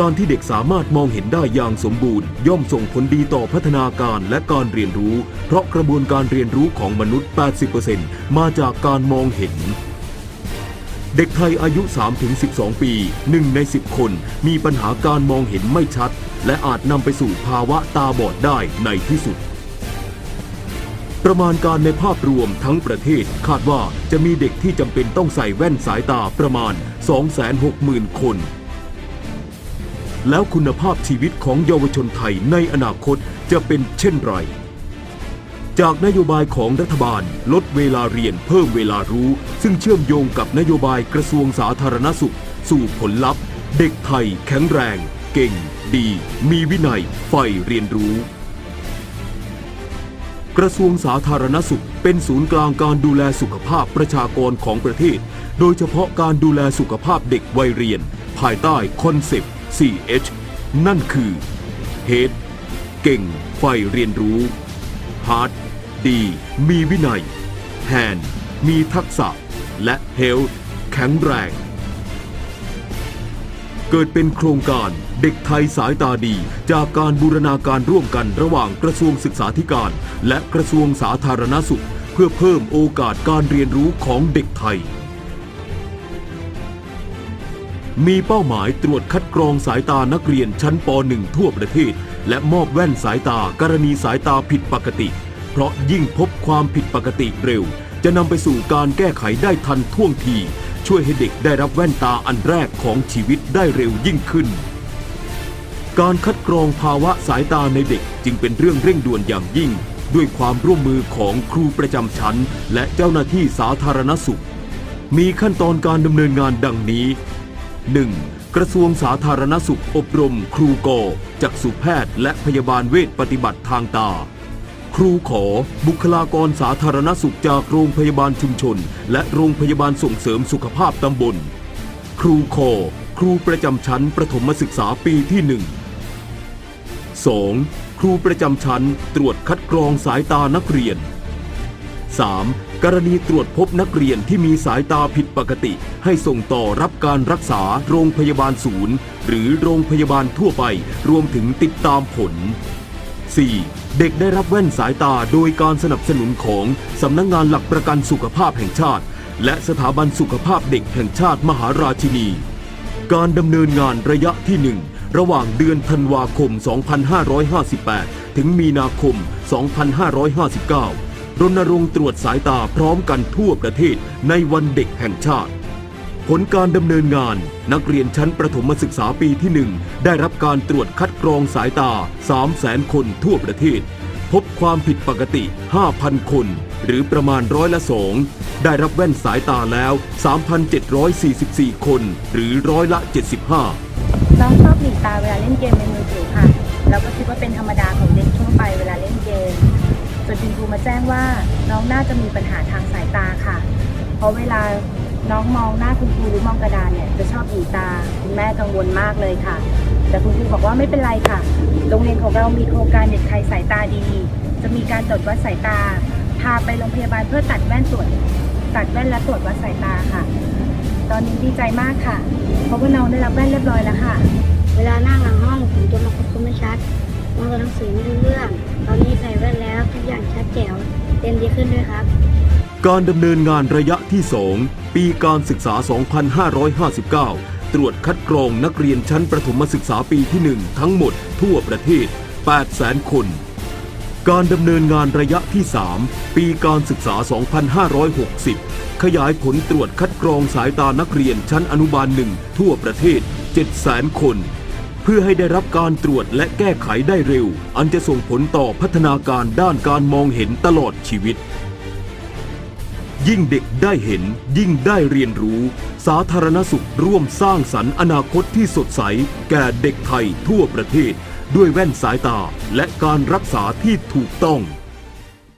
การที่เด็กสามารถมองเห็นได้อย่างสมบูรณ์ ย่อมส่งผลดีต่อพัฒนาการและการเรียนรู้ เพราะกระบวนการเรียนรู้ของมนุษย์ 80%มาจากการมองเห็น เด็กไทยอายุ 3-12 ปี 1 ใน 10 คน มีปัญหาการมองเห็นไม่ชัด และอาจนำไปสู่ภาวะตาบอดได้ในที่สุดประมาณการในภาพรวมทั้งประเทศคาดว่าจะมีเด็กที่จำเป็นต้องใส่แว่นสายตาประมาณ 260,000 คน แล้วคุณภาพชีวิตของเยาวชนไทยในอนาคตจะเป็นเช่นไร จากนโยบายของรัฐบาลลดเวลาเรียนเพิ่มเวลารู้ ซึ่งเชื่อมโยงกับนโยบายกระทรวงสาธารณสุข สู่ผลลัพธ์ เด็กไทยแข็งแรง เก่ง ดี มีวินัยใฝ่เรียนรู้กระทรวงสาธารณสุขเป็นศูนย์กลางการดูแลสุขภาพประชากรของประเทศ โดยเฉพาะการดูแลสุขภาพเด็กวัยเรียน ภายใต้คอนเซปต์ 4H นั่นคือ Head เก่งใฝ่เรียนรู้ Heart ดี มีวินัย Hand มีทักษะ และ Health แข็งแรง เกิดเป็นโครงการเด็กไทยสายตาดีจากการบูรณาการร่วมกันระหว่างกระทรวงศึกษาธิการ และกระทรวงสาธารณสุข เพื่อเพิ่มโอกาสการเรียนรู้ของเด็กไทย มีเป้าหมายตรวจคัดกรองสายตานักเรียนชั้นป .1 ทั่วประเทศ และมอบแว่นสายตากรณีสายตาผิดปกติ เพราะยิ่งพบความผิดปกติเร็ว จะนำไปสู่การแก้ไขได้ทันท่วงที ช่วยให้เด็กได้รับแว่นตาอันแรกของชีวิตได้เร็วยิ่งขึ้น การคัดกรองภาวะสายตาในเด็กจึงเป็นเรื่องเร่งด่วนอย่างยิ่ง ด้วยความร่วมมือของครูประจำชั้น และเจ้าหน้าที่สาธารณสุข มีขั้นตอนการดำเนินงานดังนี้ 1. กระทรวงสาธารณสุขอบรม ครูกอจักษุแพทย์และพยาบาลเวชปฏิบัติทางตา ครูขอ บุคลากรสาธารณสุขจากโรงพยาบาลชุมชน และโรงพยาบาลส่งเสริมสุขภาพตำบล ครูคอครูประจำชั้นประถมศึกษาปีที่ 1 2. ครูประจำชั้นตรวจคัดกรองสายตานักเรียน 3. กรณีตรวจพบนักเรียนที่มีสายตาผิดปกติ ให้ส่งต่อรับการรักษาโรงพยาบาลศูนย์ หรือโรงพยาบาลทั่วไป รวมถึงติดตามผล 4. เด็กได้รับแว่นสายตาโดยการสนับสนุนของสำนักงงานหลักประกันสุขภาพแห่งชาติ และสถาบันสุขภาพเด็กแห่งชาติมหาราชินี การดำเนินงานระยะที่ 1 ระหว่างเดือนธันวาคม 2558 ถึงมีนาคม 2559 รณรงค์ตรวจสายตาพร้อมกันทั่วประเทศในวันเด็กแห่งชาติ ผลการดำเนินงาน นักเรียนชั้นประถมศึกษาปีที่ 1 ได้รับการตรวจคัดกรองสายตา 300,000คนทั่วประเทศ พบความผิดปกติ 5,000 คน หรือประมาณร้อยละสองได้รับแว่นสายตาแล้ว 3,744 คน หรือร้อยละ 75น้องชอบหลีตาเวลาเล่นเกมในมือถือค่ะ แล้วก็คิดว่าเป็นธรรมดาของ นคุณครูมาแจ้งว่าน้องน่าจะมีปัญหาทางสายตาค่ะ เพราะเวลาน้องมองหน้าคุณครูหรือมองกระดานเนี่ยจะชอบหลีตา คุณแม่กังวลมากเลยค่ะ แต่คุณครูบอกว่าไม่เป็นไรค่ะ โรงเรียนของเรามีโครงการเด็กไทยสายตาดี จะมีการตรวจวัดสายตา พาไปโรงพยาบาลเพื่อตัดแว่นตรวจตัดแว่นและตรวจวัดสายตาค่ะ ตอนนี้ดีใจมากค่ะ เพราะว่าน้องได้รับแว่นเรียบร้อยแล้วค่ะ เวลานั่ง มองหนังสือไม่รู้เรื่อง ตอนนี้ใส่แว่นแล้วทุกอย่างชัดแจ๋วเรียนดีขึ้นด้วยครับ การดำเนินงานระยะที่ 2 ปีการศึกษา 2559 ตรวจคัดกรองนักเรียนชั้นประถมศึกษาปีที่ 1 ทั้งหมดทั่วประเทศ 800,000 คน การดำเนินงานระยะที่ 3 ปีการศึกษา 2560 ขยายผลตรวจคัดกรองสายตานักเรียนชั้นอนุบาล1ทั่วประเทศ 700,000 คน เพื่อให้ได้รับการตรวจและแก้ไขได้เร็ว อันจะส่งผลต่อพัฒนาการด้านการมองเห็นตลอดชีวิต ยิ่งเด็กได้เห็น ยิ่งได้เรียนรู้ สาธารณสุขร่วมสร้างสรรค์อนาคตที่สดใส แก่เด็กไทยทั่วประเทศ ด้วยแว่นสายตาและการรักษาที่ถูกต้อง